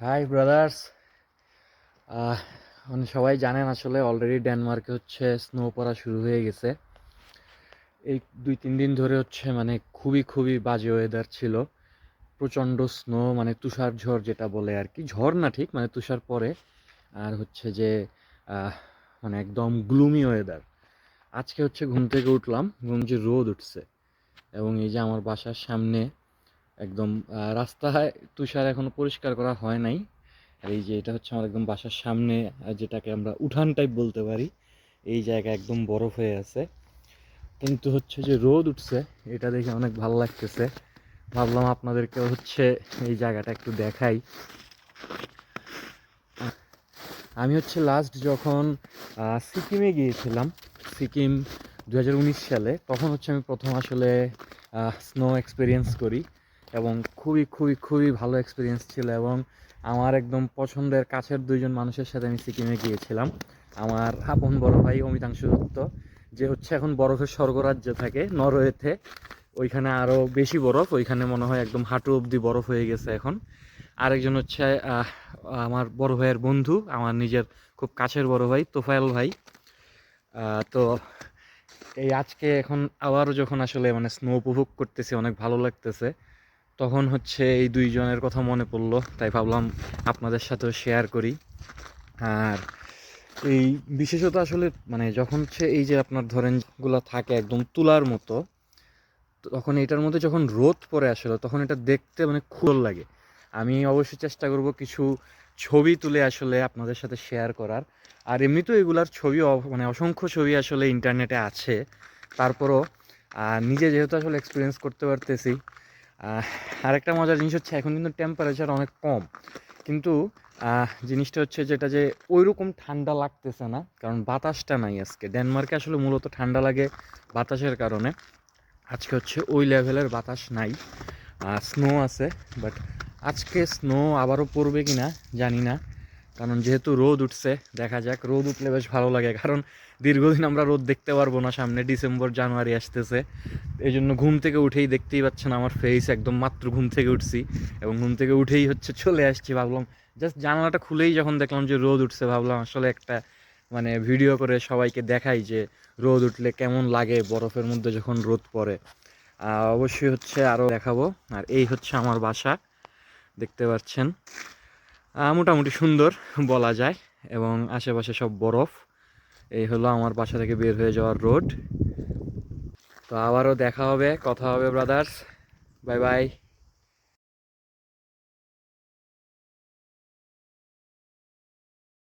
High brothers মানে সবাই জানেন আসলে অলরেডি ডেনমার্কে হচ্ছে স্নো পড়া শুরু হয়ে গেছে। এই দুই, তিন দিন ধরে হচ্ছে মানে খুবই খুবই বাজে ওয়েদার ছিল। প্রচণ্ড স্নো মানে তুষার ঝড় যেটা বলে আর কি। ঝড় না ঠিক মানে তুষার পরে। আর হচ্ছে যে মানে একদম গ্লুমি ওয়েদার আজকে হচ্ছে ঘুম থেকে উঠলাম, ঘুম যে রোদ উঠছে। এবং এই যে আমার বাসার সামনে একদম রাস্তায় তুষার এখনও পরিষ্কার করা হয় নাই। আর এই যে এটা হচ্ছে আমার একদম বাসার সামনে যেটাকে আমরা উঠান টাইপ বলতে পারি। এই জায়গা একদম বরফ হয়ে আছে। কিন্তু হচ্ছে যে রোদ উঠছে, এটা দেখে অনেক ভালো লাগতেছে। ভাবলাম আপনাদেরকে হচ্ছে এই জায়গাটা একটু দেখাই। আমি হচ্ছে লাস্ট যখন সিকিমে গিয়েছিলাম, সিকিম দু হাজার উনিশ সালে, তখন হচ্ছে আমি প্রথম আসলে স্নো এক্সপিরিয়েন্স করি। এবং খুবই খুবই খুবই ভালো এক্সপিরিয়েন্স ছিল এবং আমার একদম পছন্দের কাছের দুইজন মানুষের সাথে আমি সিকিমে গিয়েছিলাম। আমার আপন বড় ভাই অমিতাংশু দত্ত, যে হচ্ছে এখন বরফের স্বর্গরাজ্যে থাকে, নরওয়েতে। ওইখানে আরও বেশি বরফ, ওইখানে মনে হয় একদম হাঁটু অবধি বরফ হয়ে গেছে এখন। আরেকজন হচ্ছে আমার বড় ভাইয়ের বন্ধু, আমার নিজের খুব কাছের বড় ভাই, তোফায়েল ভাই। তো এই আজকে এখন আবারও যখন আসলে মানে স্নো উপভোগ করতেছি, অনেক ভালো লাগতেছে। তখন হচ্ছে এই দুইজনের কথা মনে পড়ল, তাই ভাবলাম আপনাদের সাথেও শেয়ার করি। আর এই বিশেষত আসলে মানে যখন হচ্ছে এই যে আপনার ধরেনগুলা থাকে একদম তুলার মতো, তখন এটার মধ্যে যখন রোদ পড়ে আসলে, তখন এটা দেখতে মানে খুব লাগে। আমি অবশ্যই চেষ্টা করব কিছু ছবি তুলে আসলে আপনাদের সাথে শেয়ার করার। আর এমনিতেও এগুলার ছবি মানে অসংখ্য ছবি আসলে ইন্টারনেটে আছে। তারপরও নিজে যেহেতু আসলে এক্সপিরিয়েন্স করতে পারতেছি আরেকটা মজার জিনিস হচ্ছে এখন কিন্তু টেম্পারেচার অনেক কম। কিন্তু জিনিসটা হচ্ছে যেটা যে ওই রকম ঠান্ডা লাগতেছে না, কারণ বাতাসটা নাই আজকে। ডেনমার্কে আসলে মূলত ঠান্ডা লাগে বাতাসের কারণে। আজকে হচ্ছে ওই লেভেলের বাতাস নাই। স্নো আছে বাট আজকে স্নো আবারও পড়বে কি না জানি না। কারণ যেহেতু রোদ উঠছে, দেখা যাক, রোদ উঠলে বেশ ভালো লাগে। কারণ দীর্ঘদিন আমরা রোদ দেখতে পারব না, সামনে ডিসেম্বর, জানুয়ারি আসতেছে। এই জন্য ঘুম থেকে উঠেই দেখতেই পাচ্ছেন আমার ফেস একদম মাত্র ঘুম থেকে উঠছি। এবং ঘুম থেকে উঠেই হচ্ছে চলে আসছি, ভাবলাম জাস্ট জানালাটা খুলেই যখন দেখলাম যে রোদ উঠছে, ভাবলাম আসলে একটা মানে ভিডিও করে সবাইকে দেখাই যে রোদ উঠলে কেমন লাগে বরফের মধ্যে যখন রোদ পড়ে। অবশ্যই হচ্ছে আরও দেখাবো। আর এই হচ্ছে আমার বাসা, দেখতে পাচ্ছেন। মোটামুটি সুন্দর বলা যায় এবং আশেপাশে সব বরফ। এই হলো আমার বাসা থেকে বের হয়ে যাওয়ার রোড। তো আবারও দেখা হবে, কথা হবে ব্রাদার্স বাই বাই